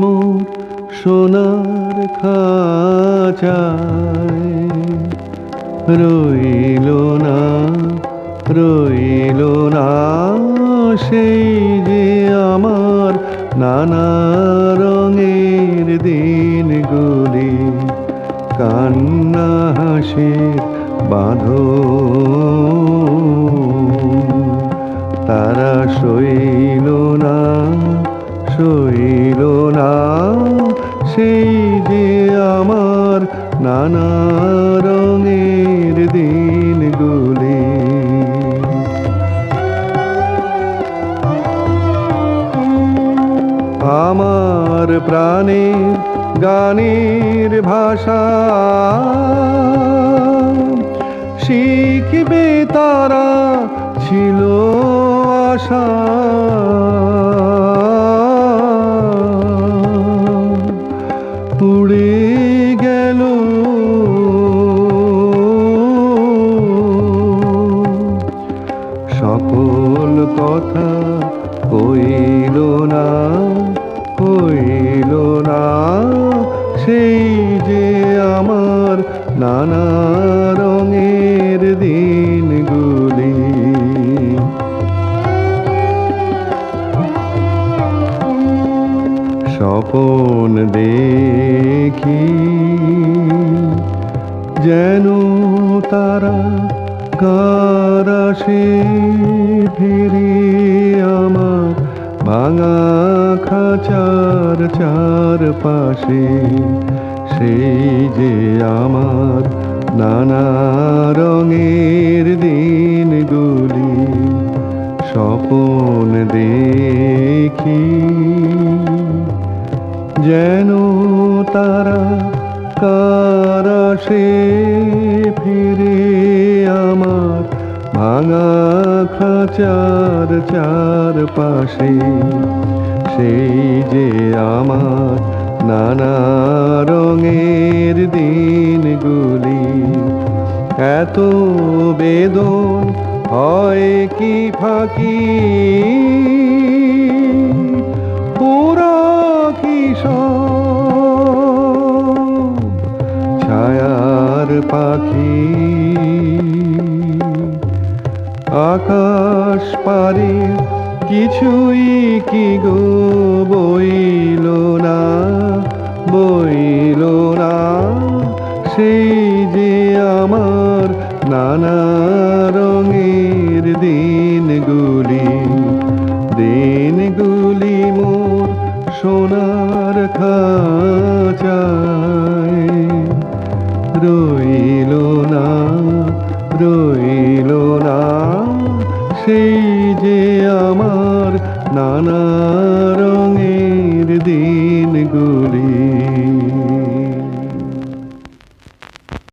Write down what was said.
মোর সোনার খাঁচায়। রইল না রইল না সেই যে আমার নানা রঙের দিনগুলি। কান্না হাসির বাঁধন, তারা সইল না। সইল না, সেই যে আমার নানা রঙের দিন দিনগুলি। আমার প্রাণের গানের ভাষা শিখবে তারা ছিল আশা। নানা রঙের দিনগুলি। স্বপন দেখি যেন তারা কারাসে ফিরে আমার ভাঙা খাঁচার চার পাশে সেই যে আমার নানা রঙের দিনগুলি স্বপন দেখি, যেন তারা কারা সে ফিরে আমার ভাঙা খাঁচার চার পাশে সেই যে আমার নানা রঙের দিনগুলি এত বেদন হয় কি ফাঁকি? পুরা কি ছায়ার পাখি? আকাশ পারে কিছুই কি গো বইল না বইল না। সেই যে আমার নানা রঙের দিনগুলি দিনগুলি মোর সোনার খাঁচায়। রইল না রইল না, সেই যে নানা রঙের দিন